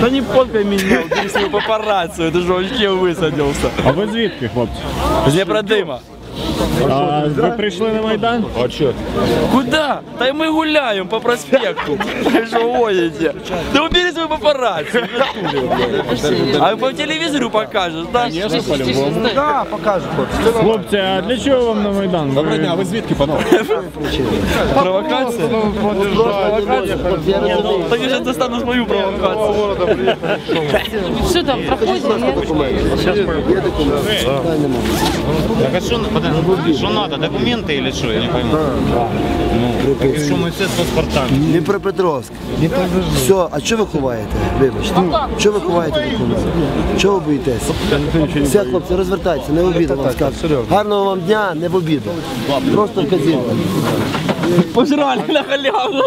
Да не фоткай меня, убери свою папараццию, ты же вообще высадился. А ви звідки, хлопці? С Днепродыма. А ви прийшли на Майдан? Куда? Да и мы гуляем по проспекту. Вы что гоните? Да убери свою папараццию. в натуре, блядь. А по телевизору покажешь, да? Да, покажу. Хлопці, а для чого вам на Майдан? Доброго дня, ви звідки, панове? Провокация? Провокация? Так я сейчас достану свою провокацию. Что там проходит? Так а что, что надо, документы или что, я не пойму. Ну, так и что мы все с паспортами? Дніпропетровськ. Все, а що ви ховаєте? Вибачте. Що ви ховаєте документи? Чого ви боїтеся? Все, хлопці, розвертайтеся, не в обіду вам скажу. Гарного вам дня, не в обіду. Просто вказівка. Пожрали на халяву.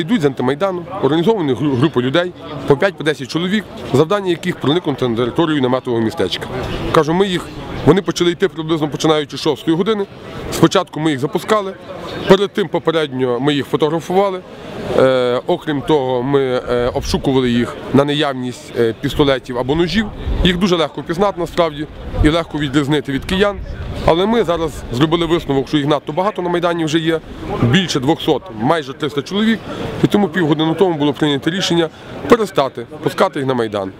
Йдуть з антимайдану, організовані гру- групи людей, по 5-10 чоловік, завдання яких проникнути на територію наметового містечка. Кажу, ми їх, вони почали йти приблизно починаючи з 6 години. Спочатку ми їх запускали, перед тим попередньо ми їх фотографували. Е, окрім того, ми е, обшукували їх на наявність е, пістолетів або ножів. Їх дуже легко пізнати насправді і легко відрізнити від киян. Але ми зараз зробили висновок, що їх надто багато на Майдані вже є, більше 200, майже 300 чоловік. І тому півгодини тому було прийнято рішення перестати пускати їх на Майдан.